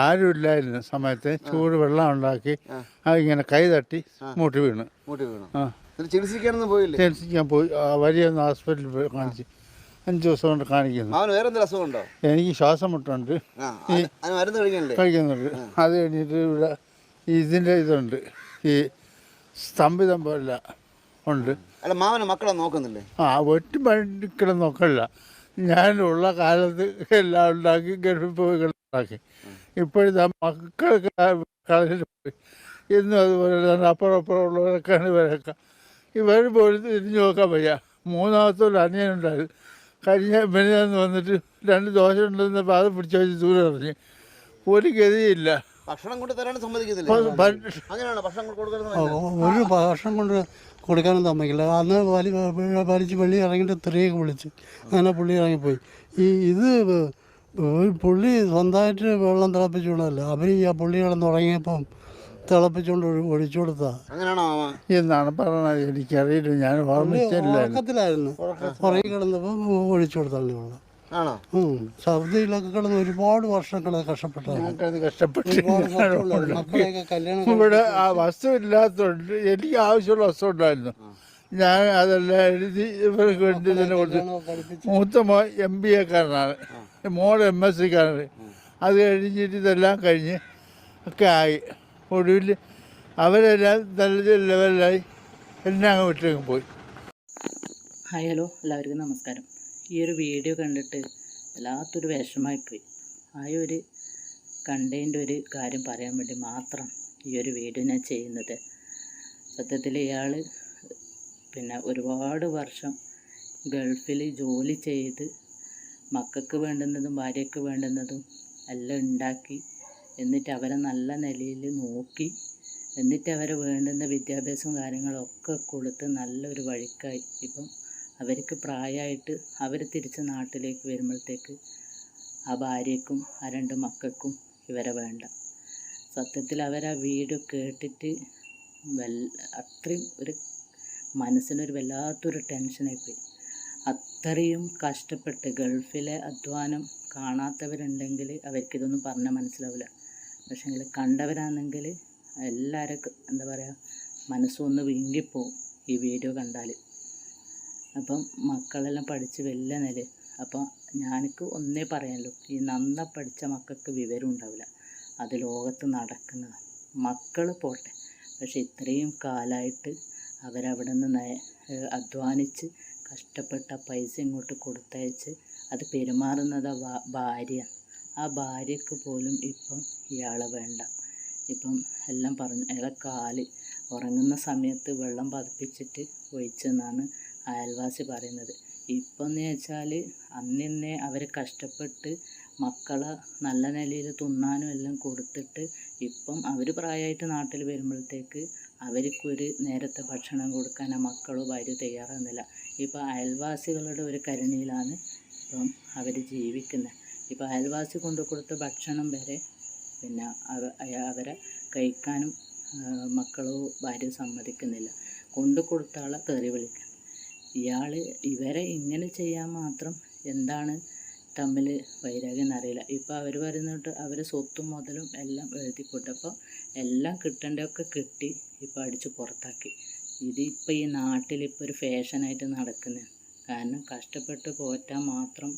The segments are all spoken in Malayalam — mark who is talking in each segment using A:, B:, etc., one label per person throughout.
A: ആരുമില്ലായിരുന്ന സമയത്ത്. ചൂട് വെള്ളം ഉണ്ടാക്കി അതിങ്ങനെ ഇങ്ങനെ കൈ തട്ടി മൂട്ടി വീണ്.
B: മൂട്ടി വീണു. ചികിത്സിക്കാനൊന്നും പോയില്ലേ?
A: ചികിത്സിക്കാൻ പോയി. വലിയ ഹോസ്പിറ്റലിൽ പോയി കാണിച്ച് അഞ്ച് ദിവസം കൊണ്ട് കാണിക്കുന്നു.
B: അവന് വേറെ എന്തെങ്കിലും അസുഖം
A: എനിക്ക് ശ്വാസം മുട്ടുണ്ട്. കഴിക്കുന്നുണ്ട്. അത് കഴിഞ്ഞിട്ട് ഇവിടെ ഇതിന്റെ ഇതുണ്ട്. ഈ സ്തംഭിതം പോലെ ഉണ്ട്.
B: അല്ല മാവനെ മക്കളെ നോക്കുന്നില്ലേ?
A: ആ ഒറ്റ പണിക്കിടം നോക്കല്ല. ഞാനുള്ള കാലത്ത് എല്ലാം ഉണ്ടാക്കി ഗൾഫിൽ പോയി ഉണ്ടാക്കി. ഇപ്പോഴത്തെ മക്കളൊക്കെ പോയി. എന്നും അതുപോലെ തന്നെ അപ്പുറം അപ്പുറം ഉള്ളവരൊക്കെയാണ് ഇവരൊക്കെ ഇവർ പോലും തിരിഞ്ഞു നോക്കാൻ വയ്യ. മൂന്നാമത്തൊരു അനിയനുണ്ടായിരുന്നു കഴിഞ്ഞ മെനിയാന്ന് വന്നിട്ട് രണ്ട് ദോശ ഉണ്ടെന്ന് പാത പിടിച്ചു വെച്ച് ദൂരെ എറിഞ്ഞ് ഒരു ഗതിയില്ല.
B: ഭക്ഷണം കൊണ്ട്
A: പ-
B: ഭക്ഷണം
C: ഒരു ഭക്ഷണം കൊണ്ട് കൊടുക്കാനും സമ്മതിക്കില്ല. അന്ന് വലി വലിച്ച് വെള്ളി ഇറങ്ങിയിട്ട് തെറിയൊക്കെ വിളിച്ച് അങ്ങനെ പുള്ളി ഇറങ്ങിപ്പോയി. ഈ ഇത് പുള്ളി സ്വന്തമായിട്ട് വെള്ളം തിളപ്പിച്ചുകൊണ്ടല്ല അവർ ഈ ആ പുള്ളി കിടന്ന് തുടങ്ങിയപ്പം തിളപ്പിച്ചുകൊണ്ട് ഒഴി- ഒഴിച്ചു കൊടുത്താ.
A: എന്നാണ് പറഞ്ഞത്. എനിക്കറിയില്ല. ഞാൻ
C: ഉറക്കത്തിലായിരുന്നു. ഉറങ്ങി കിടന്നപ്പം ഒഴിച്ചു കൊടുത്താണ് വെള്ളം. സൗദിയിലൊക്കെ കിടന്ന് ഒരുപാട്
A: ഞങ്ങൾക്കത് കഷ്ടപ്പെട്ട്. ഇവിടെ ആ വസ്തു ഇല്ലാത്തതുകൊണ്ട് എനിക്ക് ആവശ്യമുള്ള വസ്തു ഉണ്ടായിരുന്നു. ഞാൻ അതെല്ലാം എഴുതി ഇവർക്ക് വേണ്ടി തന്നെ കൊടുത്തു. മൂത്ത എം ബി എക്കാരനാണ് മോൾ എം എസ് സിക്കാരൻ അത് കഴിഞ്ഞിട്ട് ഇതെല്ലാം കഴിഞ്ഞ് ഒക്കെ ആയി. ഒടുവിൽ അവരെല്ലാം നല്ല ലെവലിലായി. എല്ലാം അങ്ങ് വിട്ടേക്ക് പോയി.
D: ഹായ് ഹലോ എല്ലാവർക്കും നമസ്കാരം. ഈ ഒരു വീഡിയോ കണ്ടിട്ട് വല്ലാത്തൊരു വിഷമമായിപ്പോയി ആ ഒരു കണ്ടതിന്റെ ഒരു കാര്യം പറയാൻ വേണ്ടി മാത്രം ഈ ഒരു വീഡിയോ ഞാൻ ചെയ്യുന്നത്. സത്യത്തിൽ ഇയാൾ പിന്നെ ഒരുപാട് വർഷം ഗൾഫിൽ ജോലി ചെയ്ത് മക്കൾക്ക് വേണ്ടുന്നതും ഭാര്യയ്ക്ക് വേണ്ടുന്നതും എല്ലാം ഉണ്ടാക്കി എന്നിട്ട് അവരെ നല്ല നിലയിൽ നോക്കി എന്നിട്ട് അവരെ വേണ്ടുന്ന വിദ്യാഭ്യാസവും കാര്യങ്ങളൊക്കെ കൊടുത്ത് നല്ലൊരു വഴിക്കായി. ഇപ്പം അവർക്ക് പ്രായമായിട്ട് അവർ തിരിച്ച് നാട്ടിലേക്ക് വരുമ്പോഴത്തേക്ക് ആ ഭാര്യയ്ക്കും ആ രണ്ട് മക്കൾക്കും ഇവരെ വേണ്ട. സത്യത്തിൽ അവർ വീട് കേട്ടിട്ട് വല്ല അത്രയും ഒരു മനസ്സിനൊരു വല്ലാത്തൊരു ടെൻഷനായി പോയി. അത്രയും കഷ്ടപ്പെട്ട് ഗൾഫിലെ അധ്വാനം കാണാത്തവരുണ്ടെങ്കിൽ അവർക്കിതൊന്നും പറഞ്ഞാൽ മനസ്സിലാവില്ല. പക്ഷേങ്കിൽ കണ്ടവരാണെങ്കിൽ എല്ലാവരും എന്താ പറയുക മനസ്സൊന്ന് വിങ്ങിപ്പോവും ഈ വീഡിയോ കണ്ടാൽ. അപ്പം മക്കളെല്ലാം പഠിച്ച് വലിയ നില അപ്പം ഞാനിക്ക് ഒന്നേ പറയാനുള്ളൂ ഈ നന്ന പഠിച്ച മക്കൾക്ക് വിവരം ഉണ്ടാവില്ല. അത് ലോകത്ത് നടക്കുന്നത് മക്കൾ പോട്ടെ. പക്ഷെ ഇത്രയും കാലമായിട്ട് അവരവിടെ നിന്ന് അധ്വാനിച്ച് കഷ്ടപ്പെട്ട പൈസ ഇങ്ങോട്ട് കൊടുത്തയച്ച് അത് പെരുമാറുന്നത് ഭാര്യ. ആ ഭാര്യക്ക് പോലും ഇപ്പം ഇയാളെ വേണ്ട. ഇപ്പം എല്ലാം പറഞ്ഞു അയാളെ കാൽ ഉറങ്ങുന്ന സമയത്ത് വെള്ളം പതിപ്പിച്ചിട്ട് ഒഴിച്ചെന്നാണ് അയൽവാസി പറയുന്നത്. ഇപ്പം എന്ന് വെച്ചാൽ അന്നിന്നെ അവർ കഷ്ടപ്പെട്ട് മക്കളെ നല്ല നിലയിൽ തിന്നാനും എല്ലാം കൊടുത്തിട്ട് ഇപ്പം അവർ പ്രായമായിട്ട് നാട്ടിൽ വരുമ്പോഴത്തേക്ക് അവർക്കൊരു നേരത്തെ ഭക്ഷണം കൊടുക്കാൻ ആ മക്കളോ ഭാര്യ തയ്യാറാകുന്നില്ല ഇപ്പം അയൽവാസികളുടെ ഒരു കരുണയിലാണ് ഇപ്പം അവർ ജീവിക്കുന്നത്. ഇപ്പോൾ അയൽവാസി കൊണ്ടു കൊടുത്ത ഭക്ഷണം വരെ പിന്നെ അവ- അവരെ കഴിക്കാനും മക്കളോ ഭാര്യ സമ്മതിക്കുന്നില്ല. കൊണ്ടു കൊടുത്ത ആളെ തെറി വിളിക്കണം. ഇയാൾ ഇവരെ ഇങ്ങനെ ചെയ്യാൻ മാത്രം എന്താണ് തമ്മിൽ വൈരാഗ്യം എന്നറിയില്ല ഇപ്പോൾ അവർ പറയുന്നിട്ട് അവർ സ്വത്തും മുതലും എല്ലാം എഴുതി കൊടുത്തപ്പോൾ എല്ലാം കിട്ടേണ്ടതൊക്കെ കിട്ടി ഇപ്പോൾ അടിച്ച് പുറത്താക്കി. ഇത് ഇപ്പോൾ ഈ നാട്ടിലിപ്പോൾ ഒരു ഫാഷനായിട്ട് നടക്കുന്നത് കാരണം കഷ്ടപ്പെട്ട് പോറ്റാൻ മാത്രം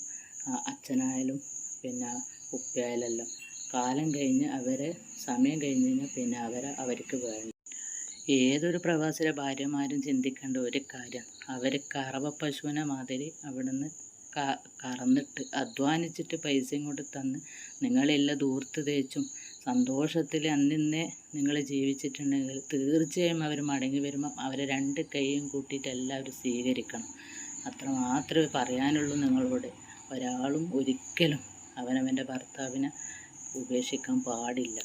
D: അച്ഛനായാലും പിന്നെ ഉപ്പയായാലെല്ലാം. കാലം കഴിഞ്ഞ് അവരെ സമയം കഴിഞ്ഞ് കഴിഞ്ഞാൽ പിന്നെ അവരെ അവർക്ക് വേണം ഏതൊരു പ്രവാസിയുടെ ഭാര്യമാരും ചിന്തിക്കേണ്ട ഒരു കാര്യം അവർ കറവ പശുവിനെ മാതിരി അവിടുന്ന് കറന്നിട്ട് അധ്വാനിച്ചിട്ട് പൈസയും കൊണ്ട് തന്ന് നിങ്ങളെല്ലാം ദൂർത്ത് തേച്ചും സന്തോഷത്തിൽ അന്നിന്നേ നിങ്ങൾ ജീവിച്ചിട്ടുണ്ടെങ്കിൽ തീർച്ചയായും അവർ മടങ്ങി വരുമ്പം അവരെ രണ്ട് കൈയും കൂട്ടിയിട്ട് എല്ലാവരും സ്വീകരിക്കണം. അത്ര മാത്രമേ പറയാനുള്ളൂ നിങ്ങളോട്. ഒരാളും ഒരിക്കലും അവനവന്റെ ഭർത്താവിനെ ഉപേക്ഷിക്കാൻ പാടില്ല.